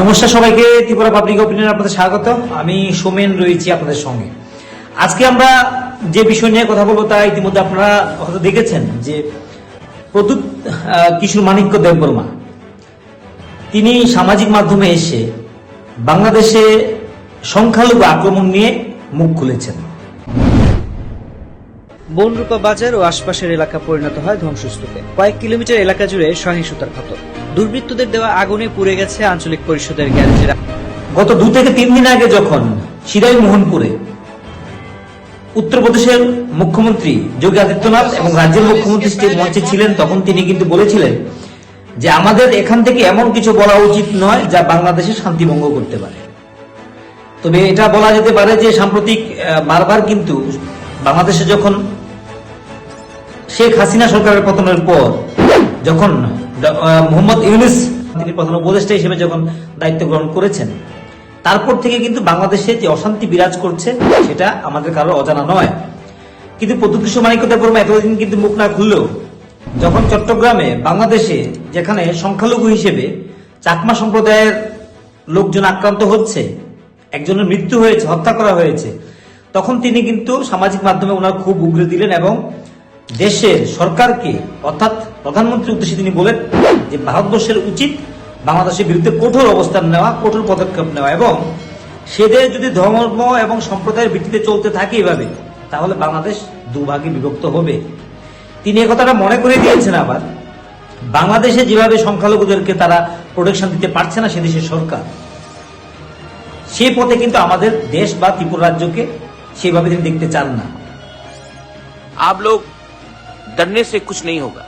নমস্কার সবাইকে, Tripura public opinion আপনাদের স্বাগত। আমি সোমেন রয়েছি আপনাদের সঙ্গে। আজকে আমরা যে বিষয় নিয়ে কথা বলব তা ইতিমধ্যে আপনারা হয়তো দেখেছেন যে প্রদ্যুৎ কিশোর মাণিক্য দেববর্মা। তিনি সামাজিক মাধ্যমে এসে বাংলাদেশে সংখ্যালঘু আক্রমণ নিয়ে মুখ খুলেছেন। বনরূপা বাজার ও আশপাশের এলাকা পরিণত হয় ধ্বংসস্তূপে। কয়েক কিলোমিটার এলাকা জুড়ে সহিংসতার ক্ষত। দুর্বৃত্তদের দেওয়া আগুনে পুড়ে গেছে আঞ্চলিক পরিষদের গ্যারেজের গত দু থেকে তিন দিন আগে যখন সিরাই মোহনপুরে উত্তরপ্রদেশের মুখ্যমন্ত্রী যোগী আদিত্যনাথ এবং রাজ্যের মুখ্যমন্ত্রী স্টেট মঞ্চে ছিলেন, তখন তিনি কিন্তু বলেছিলেন যে আমাদের এখান থেকে এমন কিছু বলা উচিত নয় যা বাংলাদেশে শান্তি ভঙ্গ করতে পারে। তবে এটা বলা যেতে পারে যে সাম্প্রতিক বারবার কিন্তু বাংলাদেশে যখন শেখ হাসিনা সরকারের পতনের পর যখন মোহাম্মদ ইউনিস তিনি প্রধান উপদেষ্টা হিসেবে যখন দায়িত্ব গ্রহণ করেছেন, তারপর থেকে কিন্তু বাংলাদেশে যে অশান্তি বিরাজ করছে সেটা আমাদের কারও অজানা নয়। কিন্তু প্রদ্যুৎ মানিক্য দেববর্মা এতদিন কিন্তু মুখ না খুললেও যখন চট্টগ্রামে বাংলাদেশে যেখানে সংখ্যালঘু হিসেবে চাকমা সম্প্রদায়ের লোকজন আক্রান্ত হচ্ছে, একজনের মৃত্যু হয়েছে, হত্যা করা হয়েছে, তখন তিনি কিন্তু সামাজিক মাধ্যমে ওনার খুব উগরে দিলেন এবং দেশের সরকারকে অর্থাৎ প্রধানমন্ত্রীর উদ্দেশ্যে তিনি বলেন যে ভারতবর্ষের উচিত বাংলাদেশের বিরুদ্ধে কঠোর অবস্থান নেওয়া কঠোর পদক্ষেপ নেওয়া এবং সেদের যদি ধর্ম এবং সম্প্রদায়ের ভিত্তিতে চলতে থাকে এভাবে তাহলে বাংলাদেশ দুভাগে বিভক্ত হবে তিনি এ কথাটা মনে করে দিয়েছেন আবার বাংলাদেশে যেভাবে সংখ্যালঘুদেরকে তারা প্রোটেকশন দিতে পারছে না সে দেশের সরকার সেই পথে কিন্তু আমাদের দেশ বা ত্রিপুরা রাজ্যকে সেভাবে তিনি দেখতে চান না आप लोग डरने से कुछ नहीं होगा।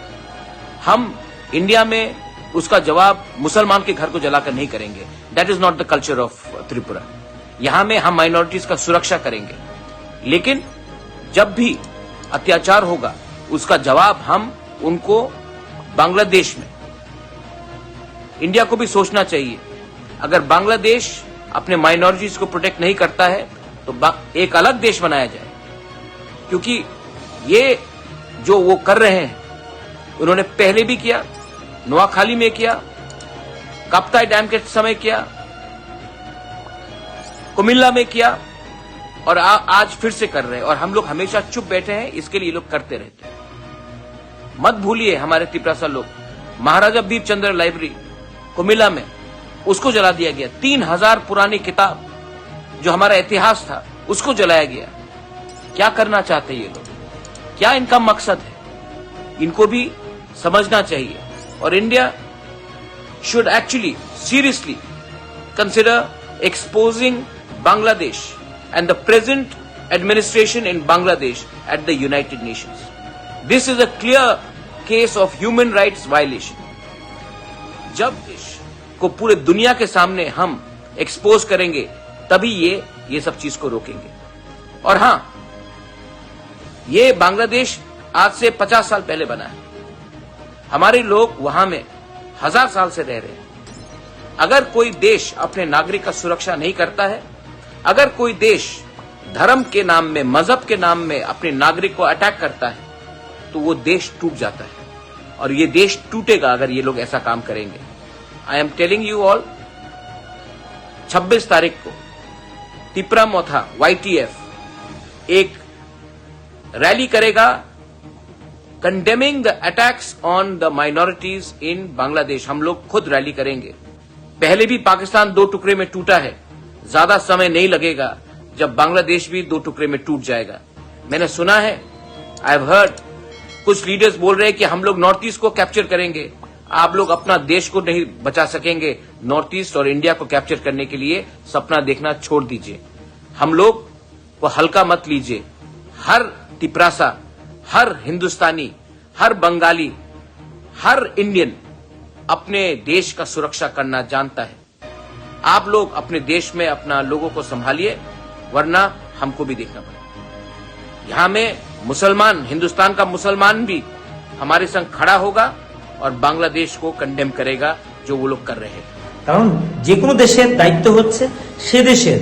हम इंडिया में उसका जवाब मुसलमान के घर को जलाकर नहीं करेंगे। That is not the culture of Tripura. यहाँ में हम माइनॉरिटीज का सुरक्षा करेंगे। लेकिन जब भी अत्याचार होगा, उसका जवाब हम उनको बांग्लादेश में। इंडिया को भी सोचना चाहिए। अगर बांग्लादेश अपने माइनॉरिटीज को प्रोटेक्ट नहीं करता है तो एक अलग देश बनाया जाए। क्योंकि ये जो वो कर रहे हैं उन्होंने पहले भी किया नोआखाली में किया काप्ताई डैम के समय किया कुमिल्ला में किया और आ, आज फिर से कर रहे हैं। और हम लोग हमेशा चुप बैठे हैं इसके लिए लोग करते रहते हैं। मत भूलिए हमारे तिपरासा लोग महाराजा बीर चंद्र लाइब्रेरी कुमिल्ला में उसको जला दिया गया। तीन हज़ार पुरानी किताब जो हमारा इतिहास था उसको जलाया गया। क्या करना चाहते ये लोग? क्या इनका मकसद है? इनको भी समझना चाहिए। और India should actually seriously consider exposing Bangladesh and the present administration in Bangladesh at the United Nation this is a clear case of human right violation जब देश को पूरे दुनिया के सामने हम एक्सपोज करेंगे, तभी ये ये सब चीज़ को रोकेंगे। और हाँ ये बांग्लादेश आज से 50 साल पहले बना है। हमारे लोग वहाँ में हज़ार साल से रह रहे हैं। अगर कोई देश अपने नागरिक का सुरक्षा नहीं करता है, अगर कोई देश धर्म के नाम में, मज़हब के नाम में अपने नागरिक को अटैक करता है तो वो देश टूट जाता है। और ये देश टूटेगा अगर ये लोग ऐसा काम करेंगे। I am telling you all 26 तारीख को तिपरा मोथा वाईटीएफ एक रैली करेगा condemning the attacks on the minorities in Bangladesh. हम लोग खुद रैली करेंगे। पहले भी पाकिस्तान दो टुकड़े में टूटा है। ज़्यादा समय नहीं लगेगा जब बांग्लादेश भी दो टुकड़े में टूट जाएगा। मैंने सुना है आई हैव हर्ड कुछ लीडर्स बोल रहे हैं कि हम लोग नॉर्थ ईस्ट को कैप्चर करेंगे। आप लोग अपना देश को नहीं बचा सकेंगे। नॉर्थ ईस्ट और इंडिया को कैप्चर करने के लिए सपना देखना छोड़ दीजिए। हम लोग को हल्का मत लीजिए। हर तिपरासा हर हिंदुस्तानी हर बंगाली हर इंडियन अपने देश का सुरक्षा करना जानता है आप लोग अपने देश में अपना लोगों को संभालिए वरना हमको भी देखना पड़ेगा यहां में मुसलमान हिंदुस्तान का मुसलमान भी हमारे संग खड़ा होगा और बांग्लादेश को कंडेम करेगा जो वो लोग कर रहे हैं কারণ যে কোনো দেশের দায়িত্ব হচ্ছে সে দেশের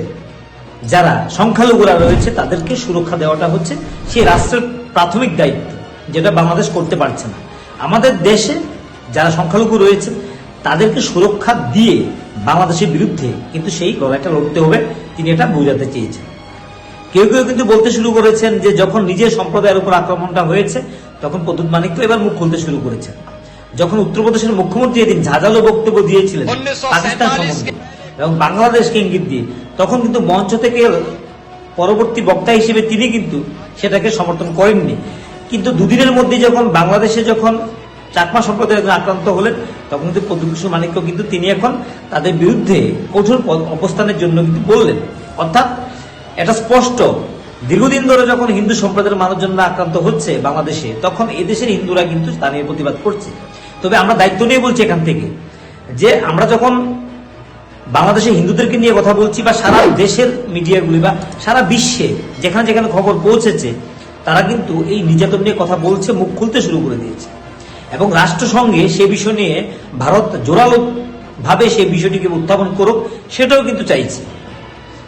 যারা সংখ্যালঘুরা রয়েছে তাদেরকে সুরক্ষা দেওয়াটা হচ্ছে সেই রাষ্ট্রের প্রাথমিক দায়িত্ব যেটা বাংলাদেশ করতে পারছে না। আমাদের দেশে যারা সংখ্যালঘু রয়েছে তাদেরকে সুরক্ষা দিয়ে বাংলাদেশের বিরুদ্ধে কিন্তু সেই লড়াইটা লড়তে হবে তিনি এটা বোঝাতে চেয়েছেন। কেউ কেউ কিন্তু বলতে শুরু করেছেন যে যখন নিজের সম্প্রদায়ের উপর আক্রমণটা হয়েছে তখন প্রদ্যুৎ মানিক তো এবার মুখ খুলতে শুরু করেছেন। যখন উত্তরপ্রদেশের মুখ্যমন্ত্রী এদিন ঝাঁঝালো বক্তব্য দিয়েছিলেন পাকিস্তান সম্বন্ধে। এবং বাংলাদেশকে ইঙ্গিত দিয়ে, তখন কিন্তু মঞ্চ থেকে পরবর্তী বক্তা হিসেবে তিনি কিন্তু সেটাকে সমর্থন করেননি। কিন্তু দুদিনের মধ্যে যখন বাংলাদেশে যখন চাকমা সম্প্রদায় আক্রান্ত হলেন, তখন কিন্তু প্রদ্যুৎ কিশোর মানিক্য কিন্তু তিনি এখন তাদের বিরুদ্ধে কঠোর অবস্থানের জন্য কিন্তু বললেন। অর্থাৎ এটা স্পষ্ট, দীর্ঘদিন ধরে যখন হিন্দু সম্প্রদায়ের মানুষজনরা আক্রান্ত হচ্ছে বাংলাদেশে, তখন এদেশের হিন্দুরা কিন্তু তা নিয়ে প্রতিবাদ করছে। তবে আমরা দায়িত্ব নিয়ে বলছি এখান থেকে যে আমরা যখন বাংলাদেশের হিন্দুদেরকে নিয়ে কথা বলছি বা সারা দেশের মিডিয়াগুলি বা সারা বিশ্বে যেখানে যেখানে খবর পৌঁছেছে, তারা কিন্তু এই নির্যাতন নিয়ে কথা বলছে, মুখ খুলতে শুরু করে দিয়েছে। এবং রাষ্ট্রসংঘে সে বিষয় নিয়ে ভারত জোরালো ভাবে সেই বিষয়টিকে উত্থাপন করুক, সেটাও কিন্তু চাইছে।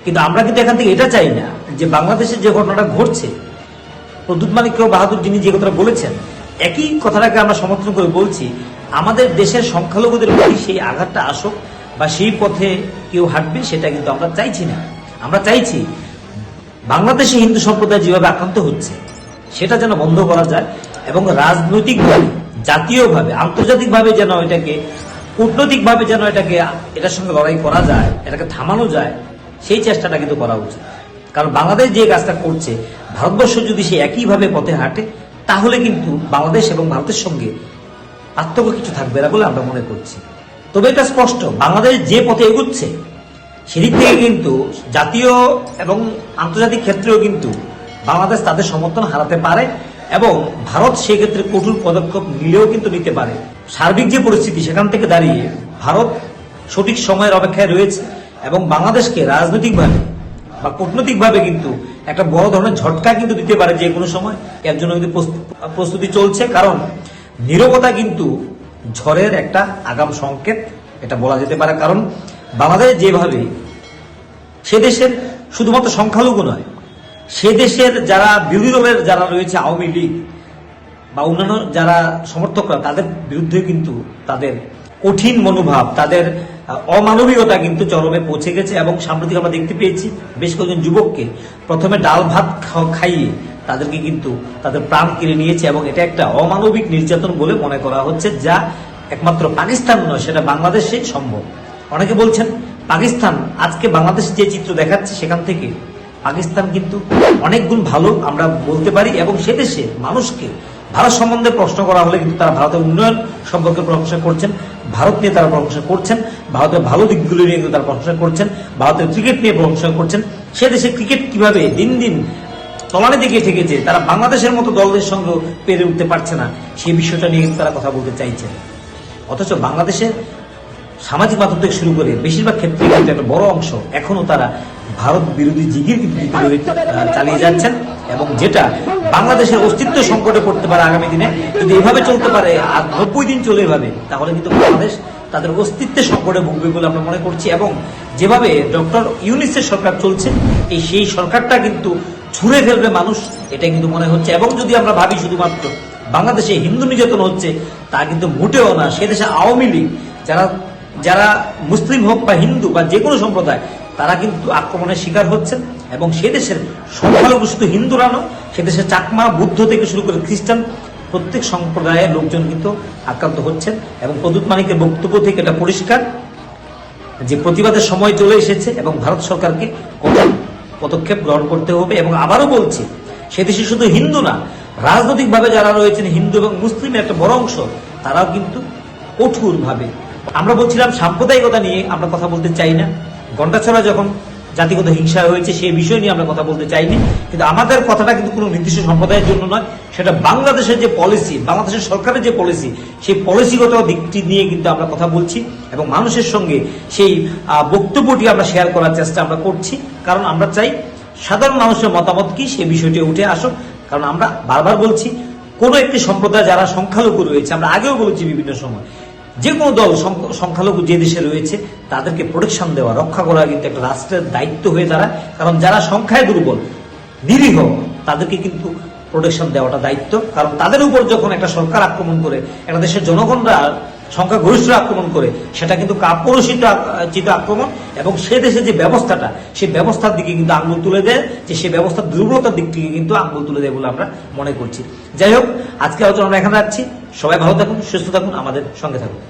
কিন্তু আমরা কিন্তু এখান থেকে এটা চাই না যে বাংলাদেশে যে ঘটনাটা ঘটছে, প্রদ্যুৎ মানিক্য বাহাদুর যিনি যে কথাটা বলেছেন, একই কথাটাকে আমরা সমর্থন করে বলছি, আমাদের দেশের সংখ্যালঘুদের প্রতি সেই আঘাতটা আসুক বা সেই পথে কেউ হাঁটবে, সেটা কিন্তু আমরা চাইছি না। আমরা চাইছি বাংলাদেশে হিন্দু সম্প্রদায় যেভাবে আক্রান্ত হচ্ছে, সেটা যেন বন্ধ করা যায় এবং রাজনৈতিকভাবে, জাতীয়ভাবে, আন্তর্জাতিকভাবে যেন এটাকে, কূটনৈতিকভাবে যেন এটাকে, এটার সঙ্গে লড়াই করা যায়, এটাকে থামানো যায়, সেই চেষ্টাটা কিন্তু করা উচিত। কারণ বাংলাদেশ যে কাজটা করছে, ভারতবর্ষ যদি সে একইভাবে পথে হাঁটে, তাহলে কিন্তু বাংলাদেশ এবং ভারতের সঙ্গে পার্থক্য কিছু থাকবে না বলে আমরা মনে করছি। তবে এটা স্পষ্ট, বাংলাদেশ যে পথে এগুচ্ছে, সেদিক থেকে কিন্তু জাতীয় এবং আন্তর্জাতিক ক্ষেত্রেও কিন্তু বাংলাদেশ তাদের সমর্থন হারাতে পারে এবং ভারত সেক্ষেত্রে কঠোর পদক্ষেপ নিলেও কিন্তু নিতে পারে। সার্বিক যে পরিস্থিতি, সেখান থেকে দাঁড়িয়ে ভারত সঠিক সময়ের অপেক্ষায় রয়েছে এবং বাংলাদেশকে রাজনৈতিকভাবে বা কূটনৈতিকভাবে কিন্তু একটা বড় ধরনের ঝটকা কিন্তু দিতে পারে যে কোনো সময়। এর জন্য কিন্তু প্রস্তুত- চলছে, কারণ নিরবতা কিন্তু ঝড়ের একটা আগাম সংকেত, এটা বলা যেতে পারে। কারণ বাংলাদেশ যেভাবে সে দেশের শুধুমাত্র সংখ্যালঘু নয়, সে দেশের যারা বিরোধী দলের যারা রয়েছে, আওয়ামী লীগ বা অন্যান্য যারা সমর্থকরা, তাদের বিরুদ্ধে কিন্তু তাদের কঠিন মনোভাব, তাদের অমানবিকতা কিন্তু চরমে পৌঁছে গেছে এবং সাম্প্রতিক আমরা দেখতে পেয়েছি বেশ কয়েকজন যুবককে প্রথমে ডাল ভাত খাইয়ে তাদেরকে কিন্তু তাদের প্রাণ কেড়ে নিয়েছে এবং এটা একটা অমানবিক নির্যাতন বলে মনে করা হচ্ছে, যা একমাত্র পাকিস্তান নয়, সেটা বাংলাদেশে সম্ভব। অনেকে বলছেন, পাকিস্তান, আজকে বাংলাদেশ যে চিত্র দেখাচ্ছে সেখান থেকে। পাকিস্তান কিন্তু অনেক গুণ ভালো, আমরা বলতে পারি, এবং সে দেশে মানুষকে ভারত সম্বন্ধে প্রশ্ন করা হলে কিন্তু তারা ভারতের উন্নয়ন সম্পর্কে প্রশংসা করছেন, ভারত নিয়ে তারা প্রশংসা করছেন, ভারতের ভালো দিকগুলো নিয়ে কিন্তু তারা প্রশংসা করছেন, ভারতের ক্রিকেট নিয়ে প্রশংসা করছেন। সে দেশে ক্রিকেট কীভাবে দিন দিন তলানি দিকে ঠেকেছে তারা বাংলাদেশের মতো দলদের সঙ্গে পেরে উঠতে পারছে না, সেই বিষয়টা নিয়ে তারা কথা বলতে চাইছেন অথচ বাংলাদেশের সামাজিক মাধ্যম থেকে শুরু করে বেশিরভাগ ক্ষেত্রে কিন্তু একটা বড় অংশ এখনও তারা ভারত বিরোধী জিগির চালিয়ে যাচ্ছেন এবং যেটা বাংলাদেশের অস্তিত্ব সংকটে পড়তে পারে আগামী দিনে। যদি এভাবে চলতে পারে, আর নব্বই দিন চলে এভাবে, তাহলে কিন্তু বাংলাদেশ তাদের অস্তিত্বের সংকটে ভুগবে বলে আমরা মনে করছি। এবং যেভাবে ডক্টর ইউনিসের সরকার চলছে, এই সেই সরকারটা কিন্তু ছুঁড়ে ফেলবে মানুষ, এটা কিন্তু মনে হচ্ছে। এবং যদি আমরা ভাবি শুধুমাত্র বাংলাদেশে হিন্দু নির্যাতন হচ্ছে, তা কিন্তু মোটেও না। সে দেশে আওয়ামী লীগ, যারা যারা মুসলিম হোক বা হিন্দু বা যে কোনো সম্প্রদায়, তারা কিন্তু আক্রমণের শিকার হচ্ছেন। এবং সে দেশের সংখ্যালঘু শুধু হিন্দুরা নয় সে দেশের চাকমা, বুদ্ধ থেকে শুরু করে খ্রিস্টান, প্রত্যেক সম্প্রদায়ের লোকজন কিন্তু আক্রান্ত হচ্ছেন। এবং প্রদূত মানিকের বক্তব্য থেকে এটা পরিষ্কার যে প্রতিবাদের সময় চলে এসেছে এবং ভারত সরকারকে কঠোর পদক্ষেপ গ্রহণ করতে হবে এবং আবারও বলছি, সে দেশে শুধু হিন্দু না, রাজনৈতিকভাবে যারা রয়েছেন, হিন্দু এবং মুসলিমের একটা বড় অংশ, তারাও কিন্তু কঠোরভাবে। আমরা বলছিলাম সাম্প্রদায়িকতা নিয়ে আমরা কথা বলতে চাই না। গন্ডাছড়া যখন জাতিগত হিংসা হয়েছে, সেই বিষয় নিয়ে আমরা কথা বলতে চাইনি। কিন্তু আমাদের কথাটা কিন্তু কোনো নির্দিষ্ট সম্প্রদায়ের জন্য নয়। সেটা বাংলাদেশের যে পলিসি বাংলাদেশের সরকারের যে পলিসি সেই পলিসিগত দিকটি নিয়ে কিন্তু আমরা কথা বলছি এবং মানুষের সঙ্গে সেই বক্তব্যটি আমরা শেয়ার করার চেষ্টা আমরা করছি। কারণ আমরা চাই সাধারণ মানুষের মতামত কি সেই বিষয়টি উঠে আসুক। কারণ আমরা বারবার বলছি, কোনো একটি সম্প্রদায় যারা সংখ্যালঘু রয়েছে, আমরা আগেও বলেছি বিভিন্ন সময় যে কোনো দল সংখ- সংখ্যালঘু যে দেশে রয়েছে, তাদেরকে প্রোটেকশন দেওয়া, রক্ষা করা কিন্তু একটা রাষ্ট্রের দায়িত্ব হয়ে দাঁড়ায়। কারণ যারা সংখ্যায় দুর্বল, নিরীহ, তাদেরকে কিন্তু প্রোটেকশন দেওয়াটা দায়িত্ব। কারণ তাদের উপর যখন একটা সরকার আক্রমণ করে, একটা দেশের জনগণরা সংখ্যাগরিষ্ঠ আক্রমণ করে, সেটা কিন্তু কাপুরুষিত চিত আক্রমণ এবং সে দেশে যে ব্যবস্থাটা সেই ব্যবস্থার দিকে কিন্তু আঙ্গুল তুলে দেয়, যে সেই ব্যবস্থার দুর্বলতার দিক থেকে কিন্তু আঙ্গুল তুলে দেয় বলে আমরা মনে করছি। যাই হোক, আজকে আলোচনা আমরা এখানে রাখছি। সবাই ভালো থাকুন, সুস্থ থাকুন, আমাদের সঙ্গে থাকুন।